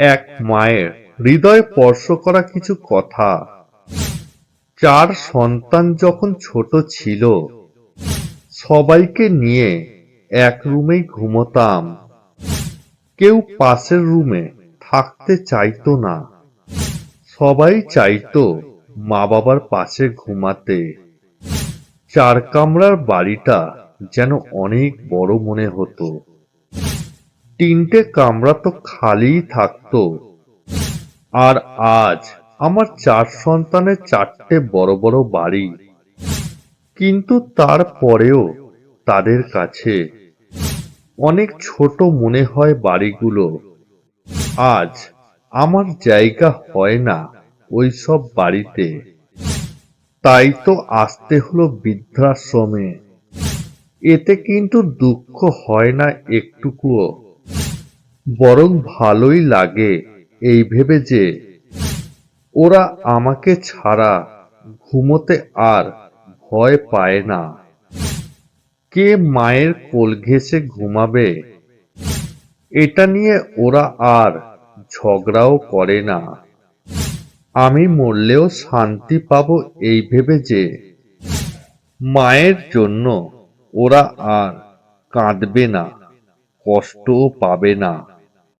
এক মায়ের হৃদয় স্পর্শ করা কিছু কথা। চার সন্তান যখন ছোট ছিল, সবাইকে নিয়ে এক রুমেই ঘুমোতাম। কেউ পাশের রুমে থাকতে চাইতো না। সবাই চাইতো মা বাবার পাশে ঘুমাতে। চার কামরার বাড়িটা যেন অনেক বড় মনে হতো। তিনটে কামরা তো খালিই থাকতো। আর আজ আমার চার সন্তানের চারটে বড় বড় বাড়ি। কিন্তু তারপরেও তাদের কাছে অনেক ছোট মনে হয় বাড়িগুলো। আজ আমার জায়গা হয় না ওই সব বাড়িতে। তাই তো আসতে হলো বৃদ্ধাশ্রমে। এতে কিন্তু দুঃখ হয় না একটুকুও। বরং ভালোই লাগে এই ভেবে যে ওরা আমাকে ছাড়া ঘুমোতে আর ভয় পায় না। কে মায়ের কোল ঘেঁষে ঘুমাবে? এটা নিয়ে ওরা আর ঝগড়াও করে না। আমি মরলেও শান্তি পাব এই ভেবে যে মায়ের জন্য ওরা আর কাঁদবে না। কষ্টও পাবে না।